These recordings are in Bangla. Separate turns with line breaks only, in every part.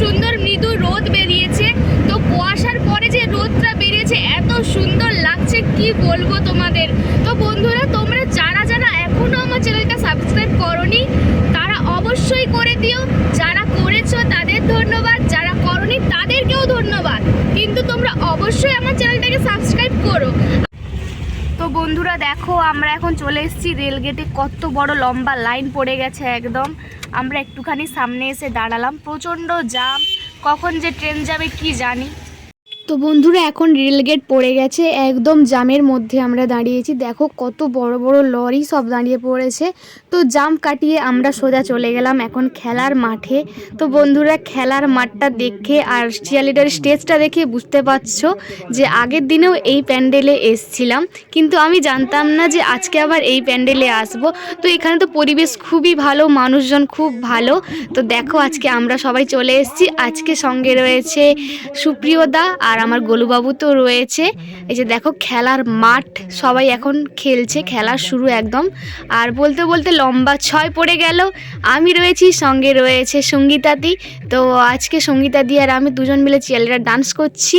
সুন্দর মৃদু রোদ বেরিয়েছে। তো কুয়াশার পরে যে রোদটা বেরিয়েছে, এত সুন্দর লাগছে, কি বলব তোমাদের? তো বন্ধুরা, তোমরা যারা যারা এখনও আমার চ্যানেলটা সাবস্ক্রাইব করনি, তারা অবশ্যই করে দিও। যারা করেছ তাদের ধন্যবাদ যারা করনি তাদেরকেও ধন্যবাদ কিন্তু তোমরা অবশ্যই আমার চ্যানেলটাকে সাবস্ক্রাইব করো তো বন্ধুরা দেখো, আমরা এখন চলে এসেছি রেলগেটে। কত বড় লম্বা লাইন পড়ে গেছে একদম। আমরা একটুখানি সামনে এসে দাঁড়ালাম। প্রচণ্ড জাম কখন যে ট্রেন যাবে কি জানি। তো বন্ধুরা, এখন রেলগেট পড়ে গেছে, একদম জামের মধ্যে আমরা দাঁড়িয়েছি। দেখো কত বড় বড় লরি সব দাঁড়িয়ে পড়েছে। তো জাম কাটিয়ে আমরা সোজা চলে গেলাম এখন খেলার মাঠে। তো বন্ধুরা, খেলার মাঠটা দেখে আর চিয়ালিডার স্টেজটা দেখে বুঝতে পারছ যে আগের দিনেও এই প্যান্ডেলে এসছিলাম। কিন্তু আমি জানতাম না যে আজকে আবার এই প্যান্ডেলে আসব। তো এখানে তো পরিবেশ খুবই ভালো, মানুষজন খুব ভালো। তো দেখো আজকে আমরা সবাই চলে এসেছি। আজকে সঙ্গে রয়েছে সুপ্রিয়দা আর আমার গোলুবাবু তো রয়েছে। এই যে দেখো, খেলার মাঠ, সবাই এখন খেলছে, খেলা শুরু একদম। আর বলতে বলতে লম্বা ছয় পড়ে গেল। আমি রয়েছি, সঙ্গে রয়েছে সঙ্গীতাদি তো আজকে সঙ্গীতাদি আর আমি দুজন মিলে চেয়ারেরা ডান্স করছি।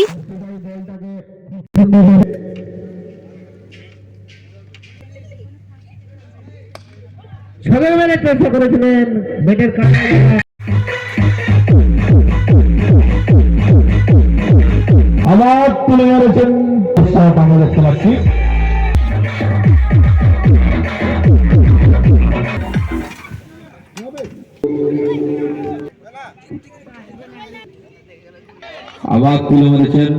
সবাই মিলে চেষ্টা করেছিলেন, বেটের আবার তুলে উৎসাহটা আমরা দেখতে আবার তুলে মেরেছেন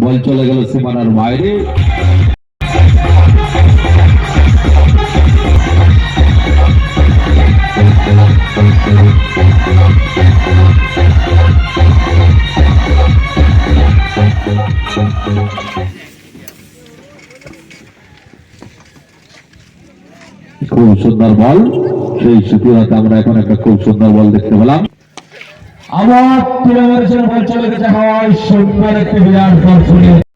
বল চলে গেল সীমানার বাইরে। খুব সুন্দর বল। সেই সুপ্রিয়াতে আমরা এখন একটা খুব সুন্দর বল দেখতে পেলাম। আবার বল চলে গেছে হয় সুন্দর একটি বিরাট দর্শনী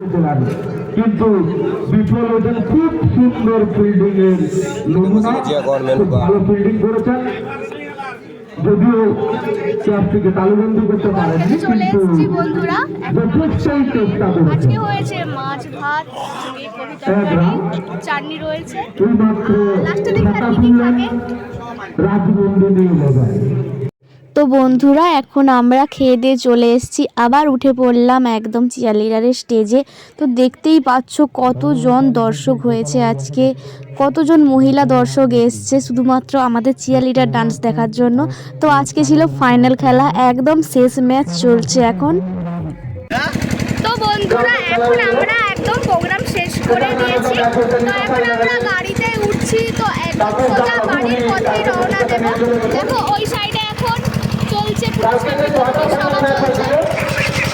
কিন্তু বিফল হয়েছেন খুব সুন্দর ফিল্ডিং এর নমুনা। খুব ভালো ফিল্ডিং করেছেন যদিও ক্যাপটিকে তালুবন্দি করতে পারেননি কিন্তু
বন্ধুরা।
যথেষ্টই চেষ্টা করেছেন
আজকে হয়েছে মাছ ভাত চাটনি রয়েছে।
এই মাত্র
লাস্টে দেখি
তো বন্ধুরা, এখন আমরা খেয়ে দিয়ে চলে এসেছি। আবার উঠে পড়লাম একদম চিয়ারলিডারের স্টেজে তো দেখতেই পাচ্ছ কতজন দর্শক হয়েছে আজকে। কতজন মহিলা দর্শক এসছে শুধুমাত্র আমাদের চিয়ারলিডার ডান্স দেখার জন্য। তো আজকে ছিল ফাইনাল খেলা, একদম শেষ ম্যাচ চলছে এখন।
তো বন্ধুরা, এখন আমরা একদম প্রোগ্রাম শেষ করে দিয়েছি। তো এখন আমরা গাড়িতে উঠছি, তো একদম সোজা বাড়ির পথেই রওনা দেব। দেখো, ওই সাইডে এখন চলছে পুরস্কারের সভা চলছে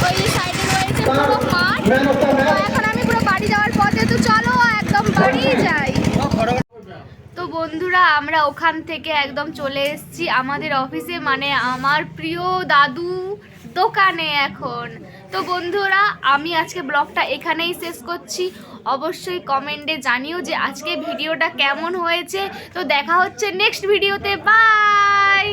ওই সাইডে রয়েছে পুরো মাঠ। এখন আমি পুরো বাড়ি যাওয়ার পথে তো চলো একদম বাড়ি যাই। তো বন্ধুরা আমরা ওখান থেকে একদম চলে এসেছি আমাদের অফিসে মানে আমার প্রিয় দাদু দোকানে এখন। তো বন্ধুরা আমি আজকে ব্লগটা এখানেই শেষ করছি। অবশ্যই কমেন্টে জানিও যে আজকে ভিডিওটা কেমন হয়েছে। তো দেখা হচ্ছে নেক্সট ভিডিওতে বাই